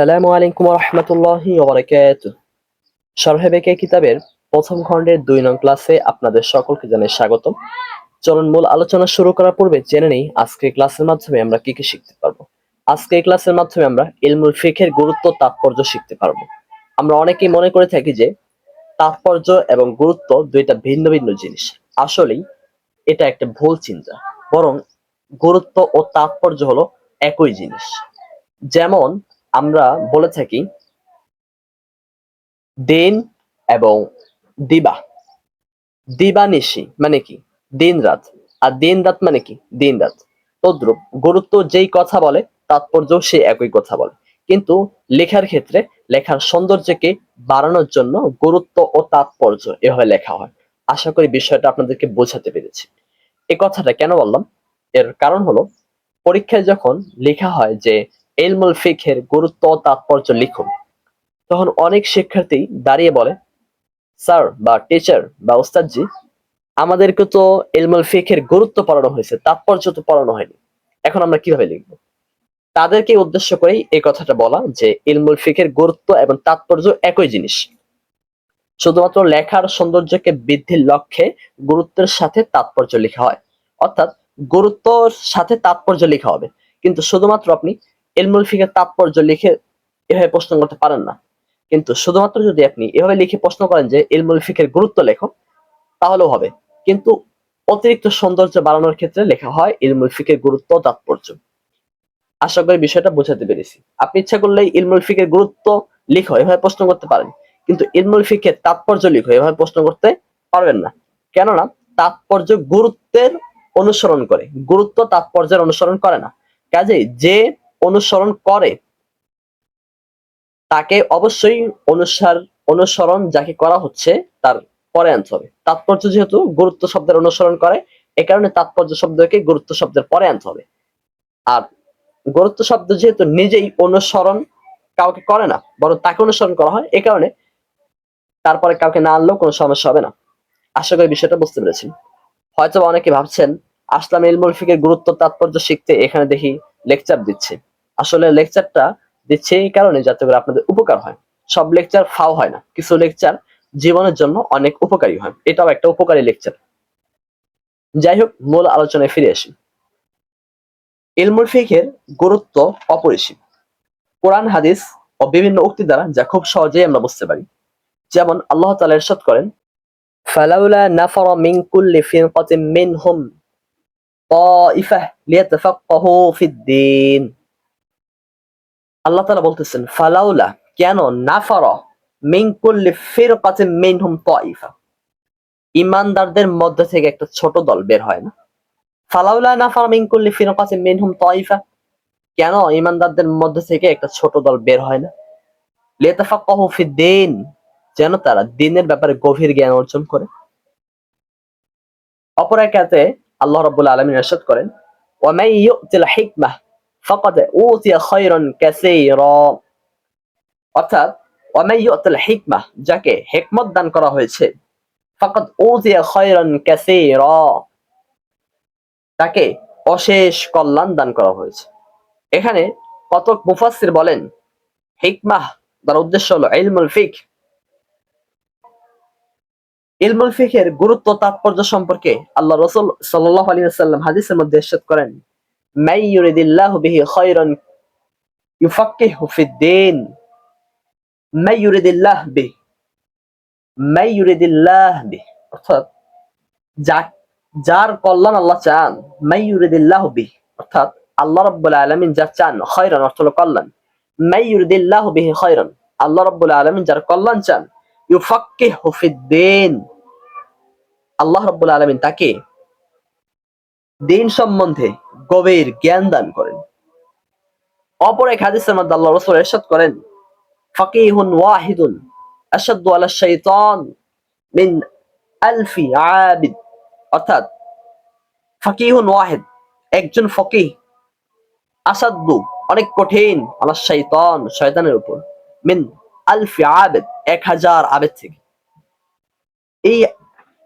আসসালামু আলাইকুম রহমতুল্লাহি ওবরাকাত সরহেবেকে কিতাবের প্রথম খণ্ডের দুই নং ক্লাসে আপনাদের সকলকে জানাই স্বাগতম। চলুন মূল আলোচনা শুরু করার পূর্বে জেনে নেই আজকে ক্লাসের মাধ্যমে আমরা কি কি শিখতে পারব। আজকে ক্লাসের মাধ্যমে আমরা ইলমুল ফিখের গুরুত্ব তাৎপর্য শিখতে পারব। আমরা অনেকেই মনে করে থাকি যে তাৎপর্য এবং গুরুত্ব দুইটা ভিন্ন ভিন্ন জিনিস। আসলেই এটা একটা ভুল চিন্তা। বরং গুরুত্ব ও তাৎপর্য হলো একই জিনিস। যেমন আমরা বলে থাকি দিন এবং দিবা। দিবানিশি মানে কি? দিন রাত। আর দিন রাত মানে কি? দিন রাত। তদ্রুপ গুরুত্ব যেই কথা বলে, তাৎপর্য সে একই কথা বলে। কিন্তু লেখার ক্ষেত্রে লেখার সৌন্দর্যকে বাড়ানোর জন্য গুরুত্ব ও তাৎপর্য এভাবে লেখা হয়। আশা করি বিষয়টা আপনাদেরকে বোঝাতে পেরেছি। এ কথাটা কেন বললাম? এর কারণ হলো, পরীক্ষায় যখন লেখা হয় যে এলমুল ফিখের গুরুত্ব তাৎপর্য লিখুন। তখন অনেক শিক্ষার্থী দাঁড়িয়ে বলে, স্যার বা টিচার বা ওস্তাদজি, আমাদেরকে তো এলমুল ফিখের গুরুত্ব পড়ানো হয়েছে, তাৎপর্য তো পড়ানো হয়নি। এখন আমরা কীভাবে লিখব? তাদেরকে উদ্দেশ্য করেই এই কথাটা বলা যে ইলমুল ফিখের গুরুত্ব এবং তাৎপর্য একই জিনিস। শুধুমাত্র লেখার সৌন্দর্যকে বৃদ্ধির লক্ষ্যে গুরুত্বের সাথে তাৎপর্য লেখা হয়। অর্থাৎ গুরুত্বর সাথে তাৎপর্য লেখা হবে। কিন্তু শুধুমাত্র আপনি ইলমুল ফিকের তাৎপর্য লিখে এভাবে প্রশ্ন করতে পারেন না। কিন্তু শুধুমাত্র যদি আপনি এভাবে লিখে প্রশ্ন করেন যে ইলমুল ফিকের গুরুত্ব লেখো তাহলেও হবে। কিন্তু অতিরিক্ত সৌন্দর্য বাড়ানোর ক্ষেত্রে লেখা হয় ইলমুল ফিকের গুরুত্ব, তাৎপর্য। আশা করি বিষয়টা বোঝাতে পেরেছি। আপনি ইচ্ছা করলেই ইলমুল ফিকের গুরুত্ব লিখো, এভাবে প্রশ্ন করতে পারেন। কিন্তু ইলমুল ফিকের তাৎপর্য লিখো, এভাবে প্রশ্ন করতে পারবেন না। কেননা তাৎপর্য গুরুত্বের অনুসরণ করে। গুরুত্ব তাৎপর্যের অনুসরণ করে না। কাজেই যে অনুসরণ করে। তাকে অবশ্যই অনুসার, অনুসরণ যাকে করা হচ্ছে তার পরে আনতে হবে। তাৎপর্য যেহেতু গুরুত্ব শব্দের অনুসরণ করে, এ কারণে তাৎপর্য শব্দকে গুরুত্ব শব্দের পরে আনতে হবে। আর গুরুত্ব শব্দ যেহেতু নিজেই অনুসরণ কাউকে করে না, বরং তাকে অনুসরণ করা হয়, এ কারণে তারপরে কাউকে না আনলেও কোনো সমস্যা হবে না। আশা করি বিষয়টা বুঝতে পেরেছি। হয়তো অনেকে ভাবছেন, আসলাম ইলমুল ফিকের গুরুত্ব তাৎপর্য শিখতে এখানে দেখি লেকচার দিচ্ছে। আসলে লেকচারটা দিচ্ছে এই কারণে যাতে করে আপনাদের উপকার হয়। সব লেকচার ফাও হয় না। কিছু লেকচার জীবনের জন্য অনেক উপকারী হয়। এটাও একটা উপকারী লেকচার যাই হোক, মূল আলোচনায় ফিরে আসি। ইলমুল ফিকের গুরুত্ব অপরিসীম। কোরআন, হাদিস ও বিভিন্ন উক্তি দ্বারা যা খুব সহজেই আমরা বুঝতে পারি। যেমন আল্লাহ তাআলা ইরশাদ করেন, ফালাউলা নাফারা মিন কুল্লি ফিরকাতিন মিনহুম তাইফাহ লিয়াতাফাক্কাহু ফিদ-দীন আল্লাহ তালা বলতেছেন, ফালাউলা, কেন? নাফারা মিন কুল্লি মেন মিনহুম তাইফা। ইমানদারদের মধ্যে থেকে একটা ছোট দল বের হয় না। ফালাউলা নাফারা মিন কাছে মেন মিনহুম তাইফা? কেন? ইমানদারদের মধ্যে থেকে একটা ছোট দল বের হয় না। লেতাফা ফিদ-দীন যেন তারা দিনের ব্যাপারে গভীর জ্ঞান অর্জন করে। অপর একাতে আল্লাহ রাব্বুল আলামিন ইরশাদ করেন, ওয়া মান ইউতিল হিকমাহ অর্থাৎ যাকে হিকমত দান করা হয়েছে কাসীরা তাকে অশেষ কল্যাণ দান করা হয়েছে। এখানে কতক মুফাসসির বলেন, হিকমাহ তার উদ্দেশ্য হলো ইলমুল ফিক। ইলমুল ফিকের গুরুত্ব তাৎপর্য সম্পর্কে আল্লাহ রসুল সাল্লাহ আলী সাল্লাম হাদিসের মধ্যে করেন। মাই ইউরিদিল্লাহু বিহি খায়রান ইউফাক্কিহু ফিদ-দীন। মাই ইউরিদিল্লাহ বিহি। মাই ইউরিদিল্লাহ বিহি। অর্থাৎ যা যার কল্যাণ আল্লাহ চান মাই ইউরিদিল্লাহু বিহি। অর্থাৎ আল্লাহ রাব্বুল আলামিন যা চান, খায়রান অর্থ হলো কল্যাণ। মাই ইউরিদিল্লাহু বিহি খায়রান, আল্লাহ রাব্বুল আলামিন যার কল্যাণ চান, ইউফাক্কিহু ফিদ-দীন। আল্লাহ রাব্বুল আলামিন তাকে দিন সম্বন্ধে গভীর জ্ঞান দান করেন। অপর এক হাদিসের মধ্যে আল্লাহ রাসূল ইরশাদ করেন, ফাকিহুন ওয়াহিদুন আশাদ্দু আলা শাইতান মিন আলফি আবিদ। অর্থাৎ, ফাকিহুন ওয়াহিদ, একজন ফকিহ আসাদ্দু অনেক কঠিন, আলা শাইতান, শয়তানের উপর, মিন আলফি আবেদ, এক হাজার আবেদ থেকে। এই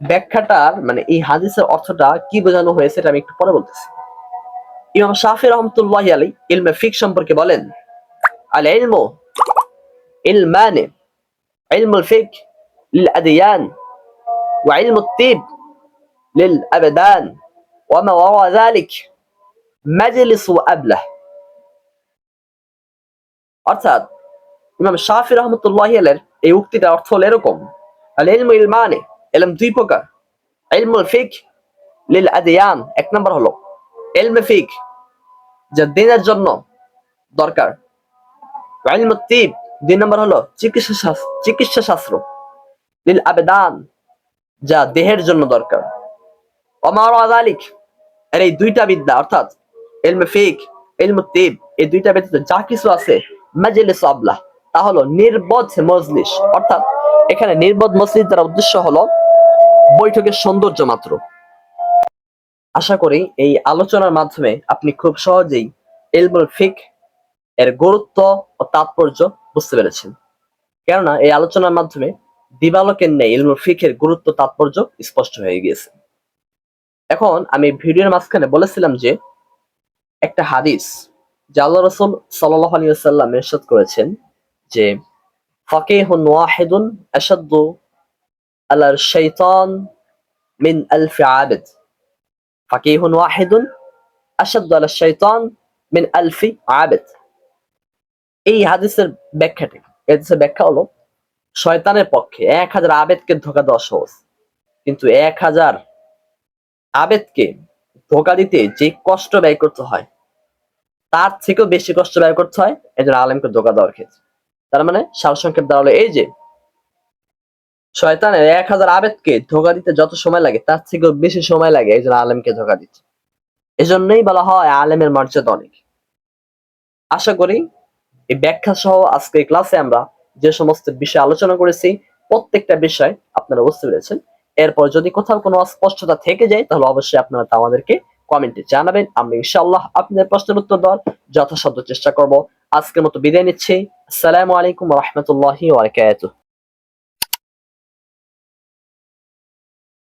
ব্যাখ্যাটার মানে এই হাদিসের অর্থটা কি বোঝানো হয়েছে এটা আমি একটু পরে বলতেছি। ইমাম শাহি রহমতুল্লাহ আলী ইলমে ফিক সম্পর্কে বলেন আল ইলমু ইলমানে ইলমুল ফিক লিল আদিয়ান ওয়া ইলমুত তিব লিল আবদান ওয়া মা ওয়া যালিক মাজলিস ওয়া আবলাহ অর্থাৎ ইমাম শাহি রহমতুল্লাহ আলের এই উক্তিটার অর্থ হলো এরকম আল ইলমু ইলমানে ইলম দুই প্রকার ইলমুল ফিক লিল আদিয়ান এক নম্বর হলো ইলমে ফিক, যা দিনের জন্য দরকার। তিব, দুই নম্বর হলো চিকিৎসা চিকিৎসা শাস্ত্র। লিল আবেদান, যা দেহের জন্য দরকার। অমার আদালিক এর এই দুইটা বিদ্যা, অর্থাৎ ইলমে ফিক তিব, এই দুইটা ব্যতীত যা কিছু আছে, মাজলিস আবলাহ তা হলো নির্বোধ মজলিস। অর্থাৎ এখানে নির্বোধ মজলিস দ্বারা উদ্দেশ্য হলো বৈঠকের সৌন্দর্য মাত্র। আশা করি এই আলোচনার মাধ্যমে আপনি খুব সহজেই ইলমুল ফিক এর গুরুত্ব ও তাৎপর্য বুঝতে পেরেছেন। কেননা এই আলোচনার মাধ্যমে দিবালকের নেই ইলমুল ফিকের গুরুত্ব তাৎপর্য স্পষ্ট হয়ে গিয়েছে। এখন আমি ভিডিওর মাঝখানে বলেছিলাম যে একটা হাদিস যে আল্লাহ রসুল সাল্লাহ আলী সাল্লাম এরশাদ করেছেন যে, ফাকিহুন ওয়াহিদুন আশাদ্দু আলার শাইতান মিন আলফি আবেদ। ফাকিহুন ওয়াহিদুন আশাদ্দু আলার শাইতান মিন আলফি আবেদ। এই হাদিসের ব্যাখ্যাটি হাদিসের ব্যাখ্যা হলো, শয়তানের পক্ষে এক হাজার আবেদকে ধোকা দেওয়া সহজ। কিন্তু এক হাজার আবেদকে ধোকা দিতে যে কষ্ট ব্যয় করতে হয়, তার থেকেও বেশি কষ্ট ব্যয় করতে হয় একজন আলেমকে ধোকা দেওয়ার ক্ষেত্রে। তার মানে সারসংক্ষেপ দাঁড়াল এই যে শয়তানের এক হাজার আবেদকে ধোকা দিতে যত সময় লাগে, তার থেকেও বেশি সময় লাগে একজন আলেমকে ধোকা দিতে। এজন্যই বলা হয় আলেমের মর্যাদা অনেক। আশা করি এই ব্যাখ্যা সহ আজকে ক্লাসে আমরা যে সমস্ত বিষয় আলোচনা করেছি, প্রত্যেকটা বিষয় আপনারা বুঝতে পেরেছেন। এরপর যদি কোথাও কোনো অস্পষ্টতা থেকে যায়, তাহলে অবশ্যই আপনারা তা আমাদেরকে কমেন্টে জানাবেন। আমরা ইনশাআল্লাহ আপনাদের প্রশ্নের উত্তর দেওয়ার যথাসাধ্য চেষ্টা করব। আজকের মতো বিদায় নিচ্ছি। আসসালামু আলাইকুম রহমতুল্লাহি ওয়াবারাকাতুহু